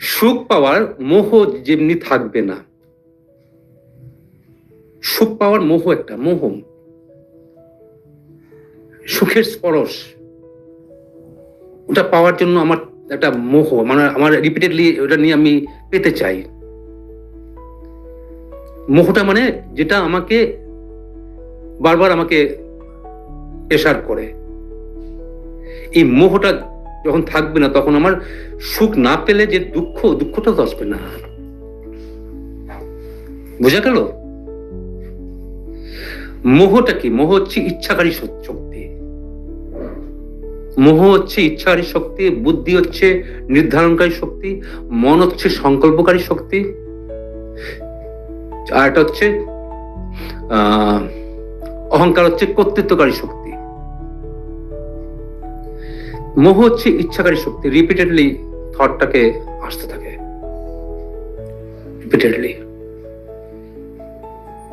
সুখ পাওয়ার মোহ যেমনি থাকবে না, সুখ পাওয়ার মোহ একটা, মোহ। সুখের স্পরশ, ওটা পাওয়ার জন্য আমার একটা মোহ মানে আমার রিপিটেডলি ওটা নিয়ে আমি পেতে চাই। মোহটা মানে যেটা আমাকে বারবার আমাকে প্রেশার করে। এই মোহটা যখন থাকবে না, তখন আমার সুখ না পেলে যে দুঃখ, দুঃখটা তো আসবে না। বোঝা গেল? মোহটা কি? মোহ হচ্ছে ইচ্ছাকারী শক্তি। মোহ হচ্ছে ইচ্ছাকারী শক্তি, বুদ্ধি হচ্ছে নির্ধারণকারী শক্তি, মন হচ্ছে সংকল্পকারী শক্তি, আর এটা হচ্ছে, আহ, অহংকার হচ্ছে কর্তৃত্বকারী শক্তি। মোহ হচ্ছে ইচ্ছাকারী শক্তি রিপিটেডলি থটটাকে আসতে থাকে। রিপিটেডলি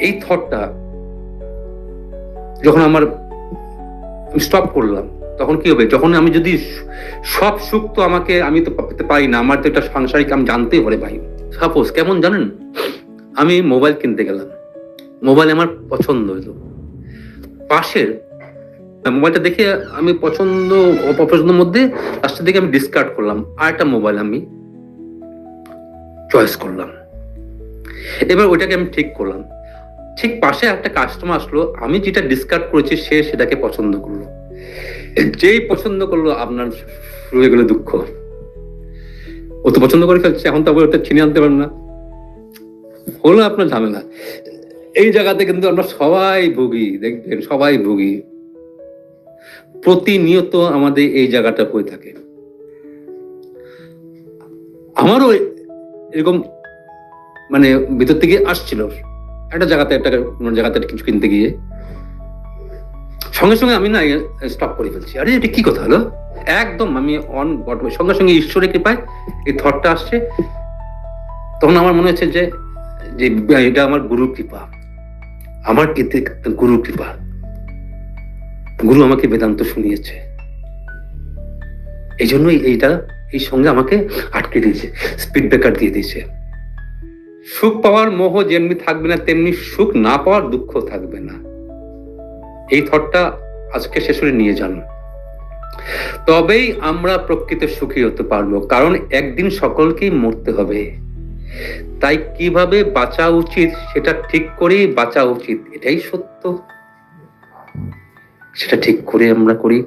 এই থটটা যখন আমার স্টপ করলাম, তখন কি হবে? যখন আমি যদি সব সুখ তো আমাকে আমি তো পেতে পারি না, আমার তো এটা সাংসারিক আমি জানতেই পারে ভাই। সাপোজ কেমন জানেন? আমি মোবাইল কিনতে গেলাম। মোবাইল আমার পছন্দ হইল পাশের মোবাইলটা দেখে আমি পছন্দ, অপছন্দের মধ্যে লাস্টের দিকে আমি ডিসকার্ড করলাম। আর একটা মোবাইল আমি চয়েস করলাম। এবার ওইটাকে আমি ঠিক করলাম। ঠিক পাশে একটা কাস্টমার আসলো, আমি যেটা ডিসকার্ড করেছি সে সেটাকে পছন্দ করল। যেই পছন্দ করল, আপনার শুরু হয়ে গেলো দুঃখ। ও তো পছন্দ করে ফেলছে, এখন তো আবার ওটা ছিনিয়ে আনতে পারেন না। হলো আপনার ঝামেলা। এই জায়গাতে কিন্তু আমরা সবাই ভুগি, দেখবেন, সবাই ভুগি। প্রতিনিয়ত আমাদের এই জায়গাটা হয়ে থাকে। আমারও এরকম মানে ভিতর থেকে আসছিল একটা জায়গাতে একটা কোনো জায়গাতে কিছু কিনতে গিয়ে। সঙ্গে সঙ্গে আমি না স্টপ করে ফেলছি। আরে, এটা কি কথা হলো? একদম আমি অন বট সঙ্গে সঙ্গে ঈশ্বরের কৃপায় এই থটটা আসছে। তখন আমার মনে হচ্ছে যে এটা আমার গুরুর কৃপা। আমার গুরুর কৃপা। গুরু আমাকে বেদান্ত শুনিয়েছে। এই জন্যই এইটা, এই সঙ্গে আমাকে আটকে দিয়েছে স্পিড ব্রেকার দিয়ে দিয়েছে। সুখ পাওয়ার মোহ যেমনি থাকবে না, তেমনি সুখ না পাওয়ার দুঃখ থাকবে না। এই থটটা আজকে শেষে নিয়ে যান। তবেই আমরা প্রকৃত সুখী হতে পারব, কারণ একদিন সকলকেই মরতে হবে। তাই কীভাবে বাঁচা উচিত, সেটা ঠিক করেই বাঁচা উচিত, এটাই সত্য। সেটা ঠিক করে আমরা করি।